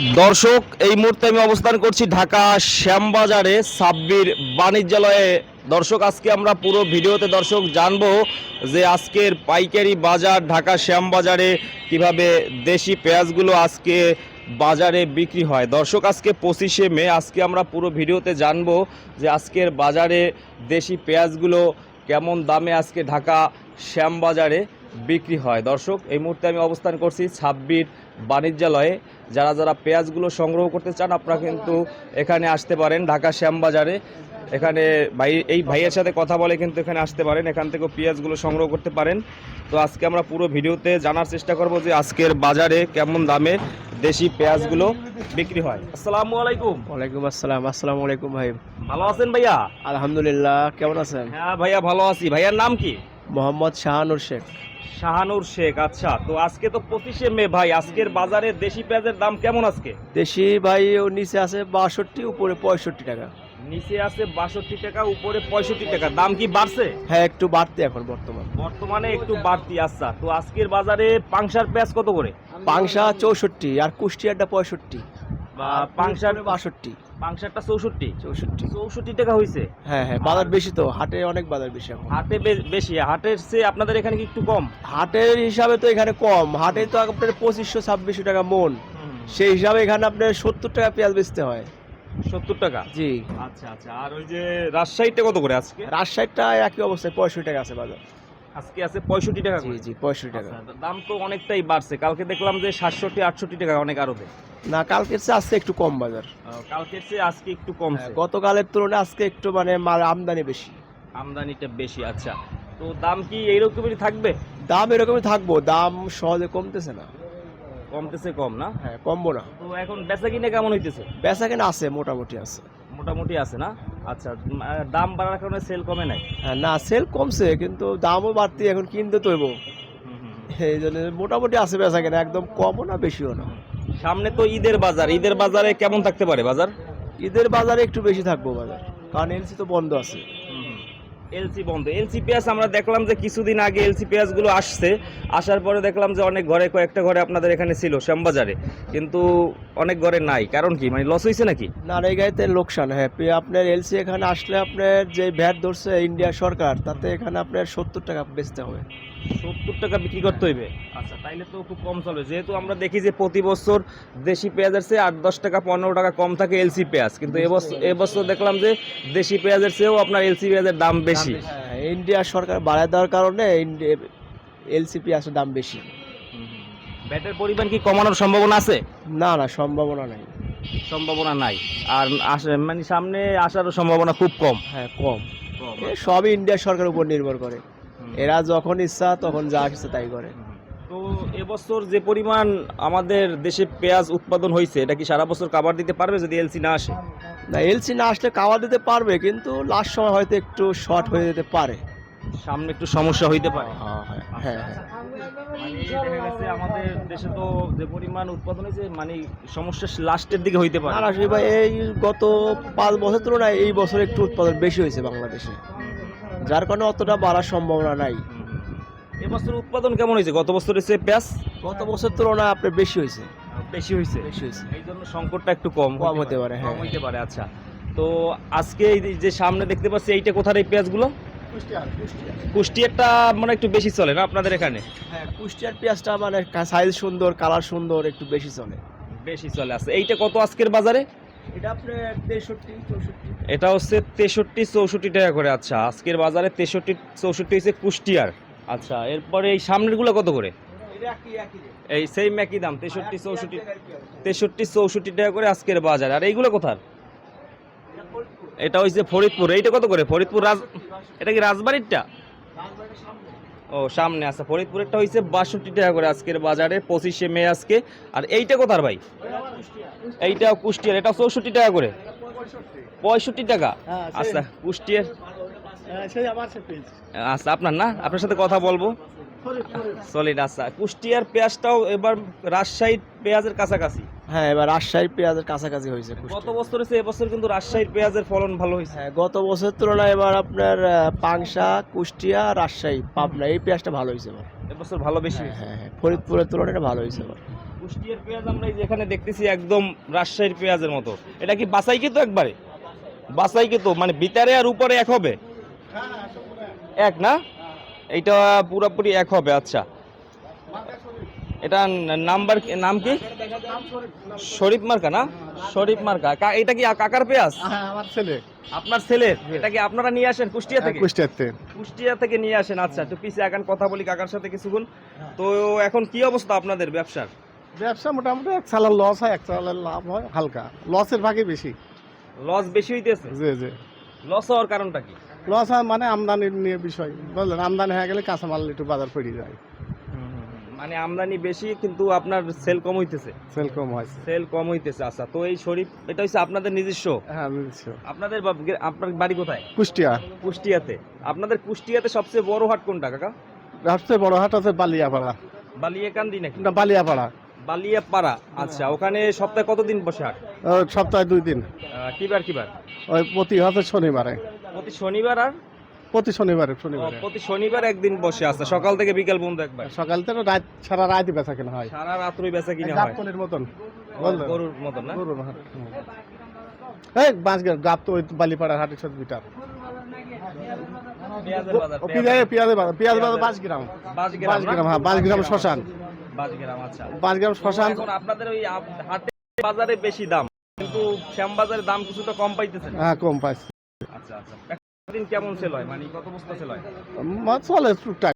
দর্শক, এই মুহূর্তে আমি অবস্থান করছি ঢাকা শ্যামবাজারে সাব্বির বাণিজ্যালয়ে। দর্শক, আজকে আমরা পুরো ভিডিওতে দর্শক জানব যে আজকের পাইকারি বাজার ঢাকা শ্যামবাজারে কীভাবে দেশি পেঁয়াজগুলো আজকে বাজারে বিক্রি হয়। দর্শক, আজকে পঁচিশে মে, আজকে আমরা পুরো ভিডিওতে জানব যে আজকের বাজারে দেশি পেঁয়াজগুলো কেমন দামে আজকে ঢাকা শ্যামবাজারে বিক্রি হয়। দর্শক, এই মুহূর্তে আমি অবস্থান করছি ছাব্বির বাণিজ্যালয়ে। যারা যারা পেঁয়াজগুলো সংগ্রহ করতে চান আপনারা কিন্তু এখানে আসতে পারেন ঢাকা শ্যামবাজারে। এখানে ভাই এই ভাইয়ের সাথে কথা বলে কিন্তু এখানে আসতে পারেন এখান থেকেও পেঁয়াজগুলো সংগ্রহ করতে পারেন। তো আজকে আমরা পুরো ভিডিওতে জানার চেষ্টা করব যে আজকের বাজারে কেমন দামে দেশি পেঁয়াজগুলো বিক্রি হয়। আসসালামু আলাইকুম। ওয়ালাইকুম আসসালাম। আসসালামু আলাইকুম ভাই। ভালো আছেন ভাইয়া? আলহামদুলিল্লাহ। কেমন আছেন? হ্যাঁ ভাইয়া ভালো আছি। ভাইয়ার নাম কি? মোহাম্মদ শাহানুর শেখ। শাহানুর শেখ আচ্ছা তো আজকে তো পঁচিশে মে ভাই আজকের বাজারে দেশি পেঁয়াজের দাম কেমন আজকে? দেশি ভাই ও নিচে আছে বাষট্টি উপরে পঁয়ষট্টি টাকা। নিচে আছে বাষট্টি টাকা উপরে পঁয়ষট্টি টাকা দাম কি বাড়ছে? হ্যাঁ একটু বাড়তি এখন বর্তমান। বর্তমানে একটু বাড়তি আচ্ছা তো আজকের বাজারে পাংশার পেঁয়াজ কত করে? পাংশা চৌষট্টি আর কুষ্টিয়ারটা পঁয়ষট্টি। বা পাংশার বাষট্টি। পাংশারটা চৌষট্টি। চৌষট্টি। চৌষট্টি টাকা হয়েছে হ্যাঁ হ্যাঁ বাজার বেশি তো হাটে অনেক বাজার বেশি এখন। হাটে বেশি হাটের চেয়ে আপনাদের এখানে কি একটু কম? হাটের হিসাবে তো এখানে কম হাটে তো আপনার পঁচিশশো ছাব্বিশশো টাকা মন। সেই হিসাবে এখানে আপনার সত্তর টাকা পেঁয়াজ বেচতে হয়। সত্তর টাকা? জি। আচ্ছা আচ্ছা। আর ওই যে রাজশাহীটা কত করে আজকে? রাজশাহীটা একই অবস্থায় পঁয়ষট্টি টাকা আছে বাজার। আজকে আছে পঁয়ষট্টি টাকা জি জি পঁয়ষট্টি টাকা। আচ্ছা, দাম তো অনেকটাই বাড়ছে। কালকে দেখলাম যে সাতষট্টি আটষট্টি টাকা অনেক আরও না কালকের চেয়ে আজকে একটু কম বাজার। কালকের চেয়ে আজকে একটু কমছে। হ্যাঁ, গতকালের তুলনায় আজকে একটু মানে মাল আমদানি বেশি। আমদানিটা বেশি আচ্ছা। তো দাম কি এইরকমই থাকবে? দাম এরকমই থাকব। দাম সহজে কমতেছে না। কমতেছে কম না? হ্যাঁ কমবো না। তো এখন বেচা কিনে কেমন হইতেছে? বেচা কেনা আছে মোটামুটি আছে। মোটামুটি আছে না? আচ্ছা দাম বাড়ার কারণে সেল কমে নাই? হ্যাঁ না সেল কমছে কিন্তু দামও বাড়তি এখন কিনতে তৈব এই জন্য মোটামুটি আছে বেচা কেনা একদম কমও না বেশিও না। সামনে তো ঈদের বাজার ঈদের বাজারে কেমন থাকতে পারে বাজার? ঈদের বাজারে একটু বেশি থাকব বাজার কারণ এলসি তো বন্ধ আছে। এলসি বন্ধ। এলসি পেঁয়াজ আমরা দেখলাম যে কিছুদিন আগে এলসি পেঁয়াজগুলো আসছে। আসার পরে দেখলাম যে অনেক ঘরে কয়েকটা ঘরে আপনাদের এখানে ছিল শ্যামবাজারে। কিন্তু অনেক ঘরে নাই। কারণ কি? মানে লস হয়েছে নাকি? না এই গাড়িতে লোকসান হ্যাঁ। আপনার এলসি এখানে আসলে আপনার যে ভ্যাট ধরছে ইন্ডিয়া সরকার তাতে এখানে আপনার সত্তর টাকা বেচতে হবে। সত্তর টাকা বিক্রি করতে হইবে? আচ্ছা তাইলে তো খুব কম চলবে যেহেতু আমরা দেখি যে প্রতি বছর দেশি পেঁয়াজের চেয়ে আট দশ টাকা পনেরো টাকা কম থাকে এলসি পেঁয়াজ। কিন্তু এবছর এবছর দেখলাম যে দেশি পেঁয়াজের চেয়েও আপনার এলসি পেঁয়াজের দাম বেশি। হ্যাঁ, ইন্ডিয়া সরকার বাড়ায় দেওয়ার কারণে এলসিপি আসলে দাম বেশি। ব্যাটের পরিমাণ কি কমানোর সম্ভাবনা আছে? না না সম্ভাবনা নাই। সম্ভাবনা নাই। আর আসে মানে সামনে আসার সম্ভাবনা খুব কম। হ্যাঁ কম। সবই ইন্ডিয়া সরকারের উপর নির্ভর করে। এরা যখন ইচ্ছা তখন যা ইচ্ছা তাই করে। তো এবছর যে পরিমাণ আমাদের দেশে পেঁয়াজ উৎপাদন হয়েছে এটা কি সারা বছর কাভার দিতে পারবে যদি এলসি না আসে? না এলসি না আসলে কাওয়া দিতে পারবে কিন্তু লাস্ট সময় হয়তো একটু শর্ট হয়ে যেতে পারে। সামনে একটু সমস্যা হইতে পারে। হ্যাঁ হ্যাঁ হ্যাঁ হ্যাঁ। মানে দেখা গেছে আমাদের দেশে তো যে পরিমাণ উৎপাদন হয়েছে মানে সমস্যা লাস্টের দিকে হইতে পারে। না ভাই এই গত পাঁচ বছর তুলনায় এই বছর একটু উৎপাদন বেশি হয়েছে বাংলাদেশে। যার কারণে অতটা বাড়ার সম্ভাবনা নাই। এবছর উৎপাদন কেমন হয়েছে? গত বছর এসে পেঁয়াজ গত বছর তুলনায় আপনার বেশি হয়েছে। বেশি হয়েছে? বেশি হয়েছে। এই জন্য সংকটটা একটু কম কম হতে পারে, হ্যাঁ। হইতে পারে আচ্ছা। তো আজকে এই যে সামনে দেখতে পাচ্ছি এইটা কোথার এই পেঁয়াজগুলো কুষ্টিয়ারটা মানে একটু বেশি চলে না আপনাদের এখানে? হ্যাঁ কুষ্টিয়ার পেঁয়াজটা মানে সাইজ সুন্দর কালার সুন্দর একটু বেশি চলে। বেশি চলে আছে এইটা কত আজকের বাজারে? এটা আপনার তেষট্টি চৌষট্টি। এটা হচ্ছে তেষট্টি চৌষট্টি টাকা করে আচ্ছা। আজকের বাজারে তেষট্টি চৌষট্টি হচ্ছে কুষ্টিয়ার। আচ্ছা এরপরে এই সামনেরগুলো কত করে? এই সেম একই দাম তেষট্টি চৌষট্টি তেষট্টি চৌষট্টি টাকা করে আজকের বাজার। আর এইগুলো কোথার? এটা হচ্ছে ফরিদপুর। এইটা কত করে? ফরিদপুর রাজ এটা কি রাজবাড়িরটা? ও সামনে আছে ফরিদপুরেরটা হয়েছে বাষট্টি টাকা করে আজকের বাজারে পঁচিশে মে আজকে। আর এইটা কোথার ভাই? এইটা কুষ্টিয়ার। এটা চৌষট্টি টাকা করে? পঁয়ষট্টি। টাকা? হ্যাঁ, আচ্ছা কুষ্টিয়ার। সেই আচ্ছা আপনার না? আপনার সাথে কথা বলব। সলিড আচ্ছা। কুষ্টিয়ার পেঁয়াজটাও এবার রাজশাহীর পেঁয়াজের কাছাকাছি? হ্যাঁ এবার রাজশাহীর পেঁয়াজের কাছাকাছি হয়েছে গত বছর এসে এবছর কিন্তু রাজশাহীর পেঁয়াজের ফলন ভালো হয়েছে। হ্যাঁ গত বছরের তুলনায় এবার আপনার পাংশা কুষ্টিয়া রাজশাহী পাবনা এই পেঁয়াজটা ভালো হয়েছে এবার। এবছর ভালো বেশি হ্যাঁ হ্যাঁ হ্যাঁ ফরিদপুরের তুলনায় ভালো হয়েছে এবার। কুষ্টিয়ার পেঁয়াজ আমরা এই যে এখানে দেখতেছি একদম রাজশাহীর পেঁয়াজের মতো। এটা কি বাসাই কি তো একবারে? বাসাই কি তো মানে বিতারে আর উপরে এক হবে? এক না? এইটা পুরোপুরি এক হবে আচ্ছা। এটা নাম্বার নাম কি? শরীফ মার্কা না? শরীফ মার্কা। এটা কি কাকার পেঁয়াজ? হ্যাঁ আমার ছেলে। আপনার ছেলের এটা কি আপনারা নিয়ে আসেন কুষ্টিয়া থেকে? কুষ্টিয়াতে কুষ্টিয়া থেকে নিয়ে আসেন আচ্ছা। তো পিছিয়ে এখন কথা বলি কাকার সাথে কিছুক্ষণ। তো এখন কি অবস্থা আপনাদের ব্যবসার? ব্যবসা মোটামুটি এক সালের লস হয় এক সালের লাভ হয় হালকা। লসের ভাগে বেশি। লস বেশি হইতেছে? জি জি। লস হওয়ার কারণটা কি? লস হয় মানে আমদানির নিয়ে বিষয় বুঝলেন? আমদানি হয়ে গেলে কাঁচামাল একটু বাজার পড়ে যায়। মানে আমদানি বেশি কিন্তু আপনার সেল কম হইতেছে। সেল কম হয় সেল কম হইতেছে আচ্ছা। তো এই শরীফ এটা হচ্ছে আপনাদের নিজস্ব? হ্যাঁ বুঝছ আপনাদের আপনার বাড়ি কোথায়? কুষ্টিয়া। কুষ্টিয়াতে। আপনাদের কুষ্টিয়াতে সবচেয়ে বড় হাট কোনটা কাকা? সবচেয়ে বড় হাট আছে বালিয়াপাড়া। বালিয়াকান্দি নাকি? না বালিয়াপাড়া। বালিয়াপাড়া আচ্ছা। ওখানে সপ্তাহে কতদিন বসে হাট? সপ্তাহে দুই দিন। কিবার কিবার? ওই প্রতি হাতে শনিবারে। প্রতি শনিবার আর? প্রতি শনিবারে শনিবারে। প্রতি শনিবার একদিন বসে আছে। সকাল থেকে বিকাল পর্যন্ত একবার? সকাল থেকে রাত সারা বেচা কেনা হয়। সারা বেচা কিনা হয়? গাবতলির মতন গরুর মতন না? গরুর হাট হুম। এই গাব তো ওই বালিপাড়ার হাটের সাথে বিটার পেঁয়াজের বাজার পেঁয়াজের বাজার হ্যাঁ শ্মশান। পাঁচ গ্রাম আচ্ছা। শ্মশান। আপনাদের ওই হাটে বাজারে বেশি দাম কিন্তু শ্যাম বাজারে দাম কিছুটা কম পাইতেছেন। হ্যাঁ কম পাইছে। আচ্ছা আচ্ছা। দিন কেমন সেল হয় মানে কত বস্তা সেল হয় মাছ চলে টুকটাক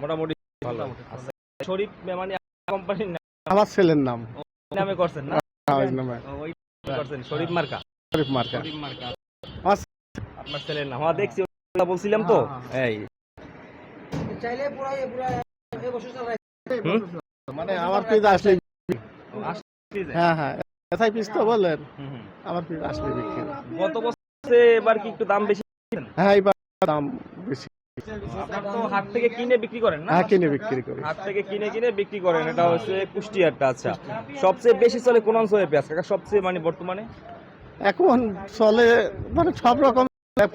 মোটামুটি ভালো। আচ্ছা শরীফ মানে কোম্পানির আমার ছেলের নাম। নামে করছেন না? হ্যাঁ, নামে। ওই করছেন। শরীফ মার্কা? শরীফ মার্কা। শরীফ মার্কা। আপনার ছেলের নাম। হ্যাঁ দেখছি বলছিলাম তো। এই। হুম? মানে আমার আসলে হ্যাঁ হ্যাঁ। এসআই পিস তো হুম। আমার পিস আসলে বিক্রি। গত এবার কি একটু দাম বেশি হ্যাঁ এইবার দাম বেশি। তো হাট থেকে কিনে বিক্রি করেন না? হ্যাঁ কিনে বিক্রি করি। হাট থেকে কিনে কিনে বিক্রি করেন এটা হচ্ছে কুষ্টিয়ারটা আচ্ছা। সবচেয়ে বেশি চলে কোন অঞ্চলে পেঁয়াজ? কাকা সবচেয়ে মানে বর্তমানে? এখন চলে মানে সব রকম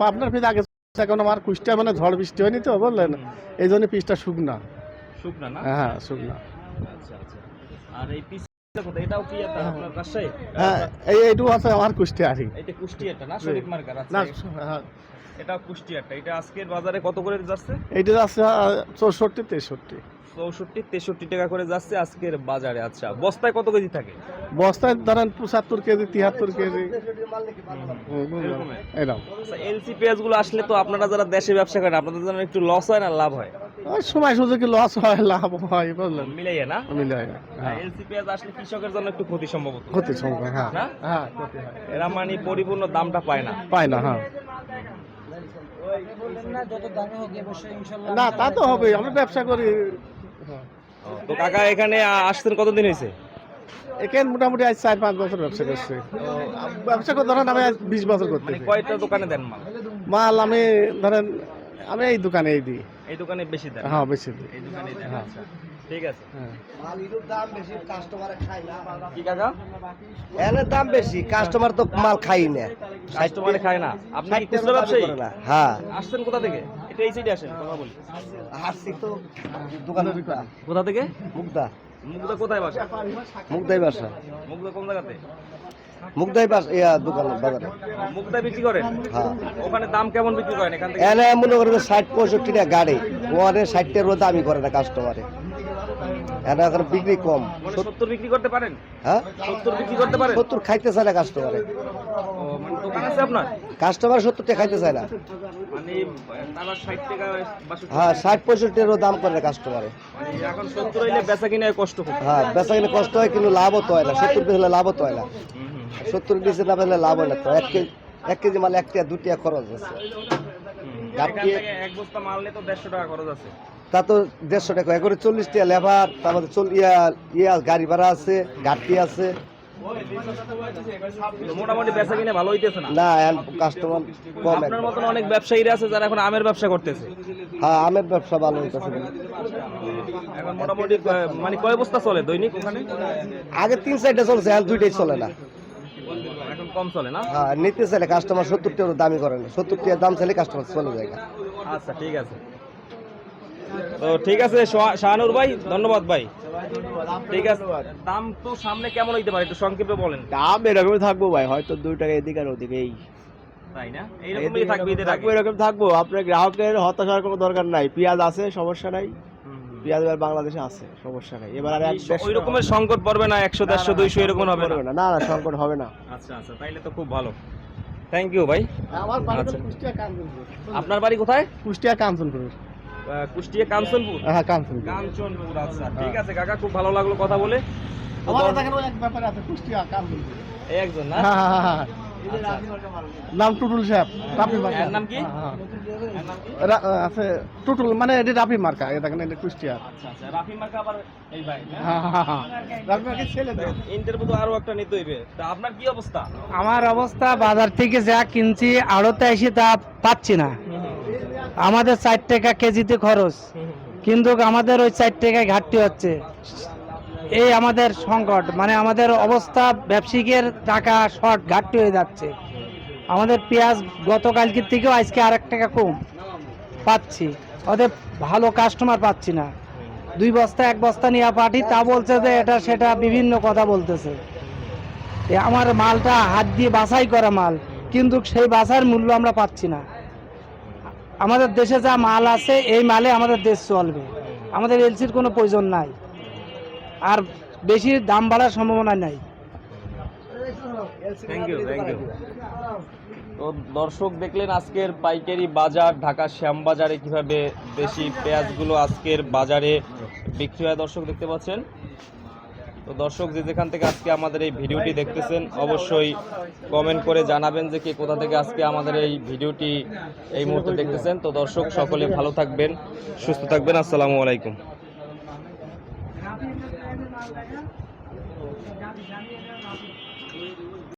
পাবনার পিস আগে এখন আমার কুষ্টিয়া মানে ঝড় বৃষ্টি হয়নি তো বললেন এই জন্য পিসটা শুকনা। শুকনা না? হ্যাঁ শুকনা। আচ্ছা আচ্ছা। আর এই পিস কোথায়? এটাও কি এটা? আপনার রাজশাহী? হ্যাঁ এই এইটু আছে আমার কুষ্টিয়ারই এটা কুষ্টিয়ারটা না শরীফ মার্কার না আচ্ছা হ্যাঁ। এটা কুষ্টিয়ারটা। এটা আজকের বাজারে কত করে যাচ্ছে? এইটা আছে চৌষট্টি তেষট্টি। চৌষট্টি তেষট্টি টাকা করে যাচ্ছে আজকের বাজারে। আচ্ছা বস্তায় কত কেজি থাকে? বস্তায় ধরেন পঁচাত্তর কেজি তিয়াত্তর কেজি? এরকম। আচ্ছা এলসি পেঁয়াজগুলো আসলে তো আপনারা যারা দেশে ব্যবসা করেন আপনাদের জন্য একটু লস হয় না লাভ হয়? ওই সময় সুযোগে লস হয় লাভ হয় বুঝলেন? মিলাইয়ে না? মিলে হয়। হ্যাঁ এলসি পেঁয়াজ আসলে কৃষকের জন্য একটু ক্ষতি সম্ভবত। ক্ষতি সম্ভব হ্যাঁ। হ্যাঁ এরা মানে পরিপূর্ণ দামটা পায় না। পায় না হ্যাঁ। না তা তো হবে আমরা ব্যবসা করি। তো কাকা এখানে আসছেন কতদিন হয়েছে? এখানে মোটামুটি আজ চার পাঁচ বছর ব্যবসা করছে। ব্যবসা করে ধরেন আমি আজ বিশ বছর করতে মানে কয়টা দোকানে দেন মাল? মাল আমি ধরেন আমি এই দোকানে এই দিই। এই দোকানে বেশি দেন হ্যাঁ বেশি এই দোকানে দেন হ্যাঁ। আচ্ছা। ঠিক আছে। হ্যাঁ। কি কাকা? এনের দাম বেশি কাস্টমার তো মাল খাই না। কাস্টমারে খায় না। আপনি কি খুচরা ব্যবসায়ী? হ্যাঁ। আসছেন কোথা থেকে? এটা এই সাইডে আসেন কথা বলি। হাসছি তো দোকানে। কোথা থেকে? মুগদা। মুগদা কোথায় বাসা? মুগদাই বাসা। মুগদা কোন জায়গাতে? মুগদাই বাসা ইয়া দোকান বাজারে মুগদা বিক্রি করেন? হ্যাঁ। ওখানে দাম কেমন বিক্রি করেন? এখান থেকে এনে মনে করেন ষাট পঁয়ষট্টি টাকা গাড়ি। ওয়ানে ষাট টাকার দামি করে না কাস্টমারে এনে এখন বিক্রি কম। মানে সত্তর বিক্রি করতে পারেন? হ্যাঁ? সত্তর বিক্রি করতে পারেন? সত্তর খাইতে চায় না কাস্টমারে দোকান আছে আপনার? কাস্টমার সত্তর টাকা খাইতে চায় না। মানে হ্যাঁ ষাট পঁয়ষট্টি দাম করে কাস্টমারে এখন সত্তর হইলে বেচা কিনে কষ্ট হ্যাঁ বেচা কিনে কষ্ট হয় কিন্তু লাভও তো হয় না। সত্তর হলে লাভও তো হয় না। সত্তর নিচে না পেলে লাভ হয় না তো। এক কেজি এক কেজি মাল এক টাকা দু টাকা খরচ আছে। এক বস্তা মাল নিয়ে তো দেড়শো টাকা খরচ আছে। তা তো দেড়শো টাকা। একবারে চল্লিশ টাকা লেবার তারপরে চল ইয়া ইয়া গাড়ি ভাড়া আছে ঘাটতি আছে। মোটামুটি বেচা কিনে ভালো হইতেছে না? না কাস্টমার কম আপনার মতন অনেক ব্যবসায়ীরা আছে যারা এখন আমের ব্যবসা করতেছে। হ্যাঁ আমের ব্যবসা ভালো হইতেছে। এখন মোটামুটি মানে কয় বস্তা চলে দৈনিক ওখানে? আগে তিন চারটা চলছে দুইটাই চলে না। এখন কম চলে না? হ্যাঁ নিতে চাইলে কাস্টমার সত্তর টাকার করে না। সত্তর টাকার দাম চাইলে কাস্টমার চলে যায় আচ্ছা ঠিক আছে। তো ঠিক আছে শাহানুর ভাই ধন্যবাদ ভাই। ঠিক আছে দাম তো সামনে কেমন হইতে পারে? একটু সংক্ষেপে বলেন। দাম এরকমই থাকব ভাই হয়তো দুই টাকা এদিকে আর ওদিকে এই। তাই না? এইরকমই থাকবে থাকব এরকম থাকব আপনার গ্রাহকের হতাশার কোনো দরকার নাই। পেঁয়াজ আছে সমস্যা নাই। পেঁয়াজ এবার বাংলাদেশে আছে সমস্যা নাই। এবার আর এক ওই রকমের সংকট পড়বে না একশো দেড়শো দুইশো এরকম হবে না? না না সংকট হবে না। আচ্ছা আচ্ছা তাইলে তো খুব ভালো। থ্যাংক ইউ ভাই। আমার আচ্ছা। কুষ্টিয়া আপনার বাড়ি কোথায়? কুষ্টিয়া কাঞ্চনপুর। কুষ্টিয়া কাঞ্চনপুর? হ্যাঁ কাঞ্চনপুর। কাঞ্চনপুর আচ্ছা ঠিক আছে কাকা খুব ভালো লাগল কথা বলে। আমার দেখেন এক ব্যাপার আছে কুষ্টিয়া কাঞ্চনপুর। একজন না? হ্যাঁ হ্যাঁ হ্যাঁ। নাম টুটুল সাহেব রাফি মার্কা। এর নাম কি? হ্যাঁ, হ্যাঁ। নাম কি? আছে টুটুল মানে এটি রাফি মার্কা এ দেখেন এটা কুষ্টিয়া। আচ্ছা আচ্ছা। রাফি মার্কা আবার এই ভাই? হ্যাঁ হ্যাঁ হ্যাঁ রাফি মার্কা ছেলে তো। ইন্টারভিউ তো আরও একটা নিতে হইবে। তা আপনার কি অবস্থা? আমার অবস্থা বাজার থেকে যা কিনছি আড়তে এসে তা পাচ্ছি না। আমাদের চার টাকা কেজিতে খরচ। কিন্তু আমাদের ওই চার টাকায় ঘাটতি হচ্ছে। এই আমাদের সংকট মানে আমাদের অবস্থা ব্যবসায়িকের টাকা শর্ট ঘাটতি হয়ে যাচ্ছে। আমাদের পেঁয়াজ গতকালকের থেকেও আজকে আর এক টাকা কম পাচ্ছি। ওদের ভালো কাস্টমার পাচ্ছি না। দুই বস্তা, এক বস্তা নিয়ে পাঠি, তা বলছে যে এটা, সেটা বিভিন্ন কথা বলতেছে। আমার মালটা হাত দিয়ে বাছাই করা মাল, কিন্তু সেই বাছার মূল্য আমরা পাচ্ছি না। আমাদের দেশে যা মাল আছে, এই মালে আমাদের দেশ চলবে। আমাদের এলসির কোনো প্রয়োজন নাই। আর বেশি দাম বাড়ার সম্ভাবনা নাই। থ্যাংক ইউ থ্যাংক ইউ তো দর্শক দেখলেন আজকের পাইকারি বাজার, ঢাকা শ্যামবাজারে কীভাবে দেশি পেঁয়াজগুলো আজকের বাজারে বিক্রি হয় দর্শক দেখতে পাচ্ছেন? তো দর্শক যে যেখান থেকে আজকে আমাদের এই ভিডিওটি দেখতেছেন, অবশ্যই কমেন্ট করে জানাবেন যে কে কোথা থেকে আজকে আমাদের এই ভিডিওটি এই মুহূর্তে দেখতেছেন। তো দর্শক সকলে ভালো থাকবেন, সুস্থ থাকবেন। আসসালামু আলাইকুম।